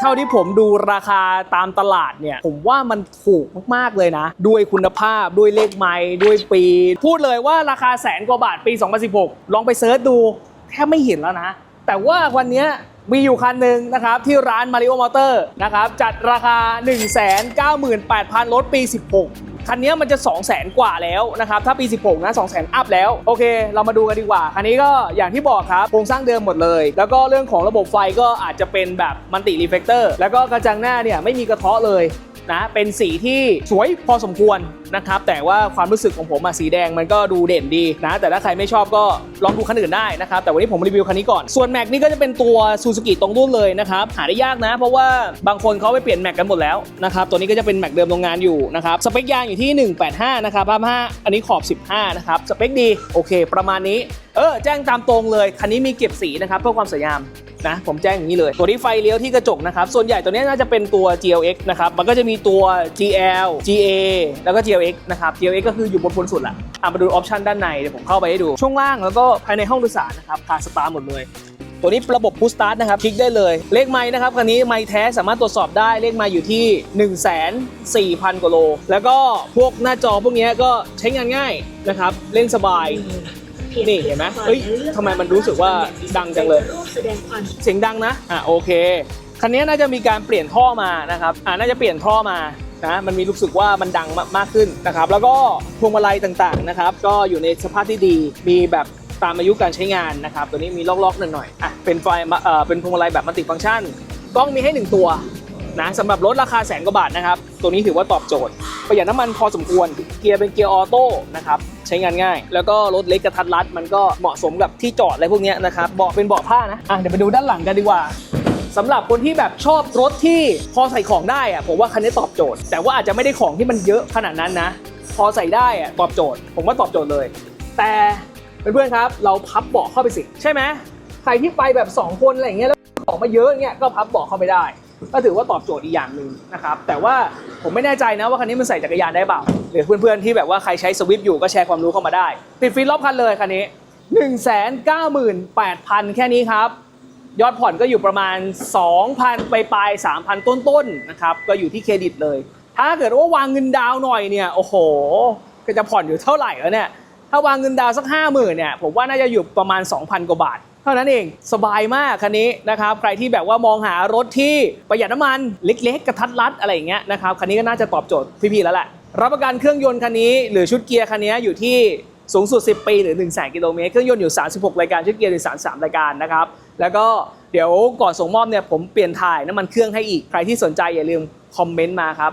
เท่าที่ผมดูราคาตามตลาดเนี่ย ผมว่ามันถูกมากๆเลยนะ ด้วยคุณภาพด้วยเลขไม้ด้วยปี พูดเลยว่าราคาแสนกว่าบาทปี 2016 ลองไปเซิร์ชดูแทบไม่เห็นแล้วนะ แต่ว่าวันนี้มีอยู่คันหนึ่งนะครับ ที่ร้าน Mario Motor นะครับ จัดราคา 198,000ลดปี 16 คันนี้มันจะ 2 0 0แสนกว่าแล้วนะครับถ้าปี 16 นะ2 0 0แสนอัพแล้ว โอเค เรามาดูกันดีกว่า คันนี้ก็อย่างที่บอกครับ โครงสร้างเดิมหมดเลย แล้วก็เรื่องของระบบไฟก็อาจจะเป็นแบบมันติรีเฟกเตอร์แล้วก็กระจังหน้าเนี่ยไม่มีกระเทาะเลย นะเป็นสีที่สวยพอสมควรนะครับแต่ว่าความรู้สึกของผมอะสีแดงมันก็ดูเด่นดีนะแต่ถ้าใครไม่ชอบก็ลองดูคันอื่นได้นะครับแต่วันนี้ผมรีวิวคันนี้ก่อน ส่วนแม็กนี่ก็จะเป็นตัวซูซูกิตรงรุ่นเลยนะครับหาได้ยากนะ เพราะว่าบางคนเขาไปเปลี่ยนแม็กกันหมดแล้วนะครับตัวนี้ก็จะเป็นแม็กเดิมโรงงานอยู่นะครับสเปคยางอยู่ที่ 185 นะครับ55อันนี้ขอบ 15 นะครับสเปคดีโอเค ประมาณนี้ เออแจ้งตามตรงเลย คันนี้มีเก็บสีนะครับเพื่อความสวยงามนะผมแจ้งอย่างนี้เลย ตัวนี้ไฟเลี้ยวที่กระจกนะครับ ส่วนใหญ่ตัวนี้น่าจะเป็นตัว GLX นะครับ มันก็จะมีตัว GL GA แล้วก็ GLX นะครับ GLX ก็คืออยู่บนบนสุดแหละอะมาดูออปชันด้านในเดี๋ยวผมเข้าไปให้ดู ช่วงล่างแล้วก็ภายในห้องโดยสารนะครับคาสตาร์หมดเลยตัวนี้ระบบพุชสตาร์ทนะครับคลิกได้เลย เลขไม้นะครับคันนี้ไม้แท้สามารถตรวจสอบได้เลขไม้อยู่ที่ 1 4 0 0 0 กว่าโล แล้วก็พวกหน้าจอพวกนี้ก็ใช้งานง่ายนะครับเล่นสบาย นี่เห็นไหมเฮ้ยทำไมมันรู้สึกว่าดังจังเลย เสียงดังนะ อะโอเค คันนี้น่าจะมีการเปลี่ยนท่อมานะครับ อ่าน่าจะเปลี่ยนท่อมานะ มันมีรู้สึกว่ามันดังมากขึ้นนะครับ แล้วก็พวงมาลัยต่างๆนะครับ ก็อยู่ในสภาพที่ดี มีแบบตามอายุการใช้งานนะครับ ตัวนี้มีล็อกๆหน่อยๆ อะ เป็นไฟมาเอ่อ เป็นพวงมาลัยแบบมัลติฟังก์ชัน กล้องมีให้หนึ่งตัว นะสำหรับรถราคาแสนกว่าบาทนะครับ ตัวนี้ถือว่าตอบโจทย์ ประหยัดน้ำมันพอสมควร เกียร์เป็นเกียร์ออโต้นะครับใช้งานง่าย แล้วก็รถเล็กกระทัดรัด มันก็เหมาะสมกับที่จอดอะไรพวกนี้นะครับเบาะเป็นเบาะผ้านะอะเดี๋ยวไปดูด้านหลังกันดีกว่าสำหรับคนที่แบบชอบรถที่พอใส่ของได้อะผมว่าคันนี้ตอบโจทย์ แต่ว่าอาจจะไม่ได้ของที่มันเยอะขนาดนั้นนะ พอใส่ได้อะตอบโจทย์ ผมว่าตอบโจทย์เลย แต่เพื่อนๆครับ เราพับเบาะเข้าไปสิ ใช่ไหมใครที่ไปแบบ 2 คนอะไรอย่างเงี้ยแล้วของมาเยอะเงี้ยก็พับเบาะเข้าไปได้ ก็ถือว่าตอบโจทย์อีกอย่างหนึ่งนะครับ แต่ว่าผมไม่แน่ใจนะว่าคันนี้มันใส่จักรยานได้เปล่าหรือเพื่อนๆที่แบบว่าใครใช้สวิฟอยู่ก็แชร์ความรู้เข้ามาได้ติดฟรีรอบคันเลยคันนี้ 1 9 8 0 0 0 แค่นี้ครับ ยอดผ่อนก็อยู่ประมาณ 2,000 ไปปลาย3,000 ต้นๆนะครับก็อยู่ที่เครดิตเลย ถ้าเกิดว่าวางเงินดาวน์หน่อยเนี่ยโอ้โห ก็จะผ่อนอยู่เท่าไหร่แล้วเนี่ยถ้าวางเงินดาวน์สัก 50,000เนี่ยผมว่าน่าจะอยู่ประมาณ 2,000 กว่าบาท ท่านั้นเองสบายมากคันนี้นะครับใครที่แบบว่ามองหารถที่ประหยัดน้ำมันเล็ก ๆ กระทัดรัดอะไรอย่างเงี้ยนะครับคันนี้ก็น่าจะตอบโจทย์พี่ๆแล้วแหละรับประกันเครื่องยนต์คันนี้หรือชุดเกียร์คันนี้อยู่ที่สูงสุด 10 ปีหรือ 1 0 0 0 0กิโลเมตร เครื่องยนต์อยู่ 36 รายการ ชุดเกียร์อยู่ 33 รายการนะครับ แล้วก็เดี๋ยวก่อนส่งมอบเนี่ยผมเปลี่ยนถ่ายน้ำมันเครื่องให้อีก ใครที่สนใจอย่าลืมคอมเมนต์มาครับ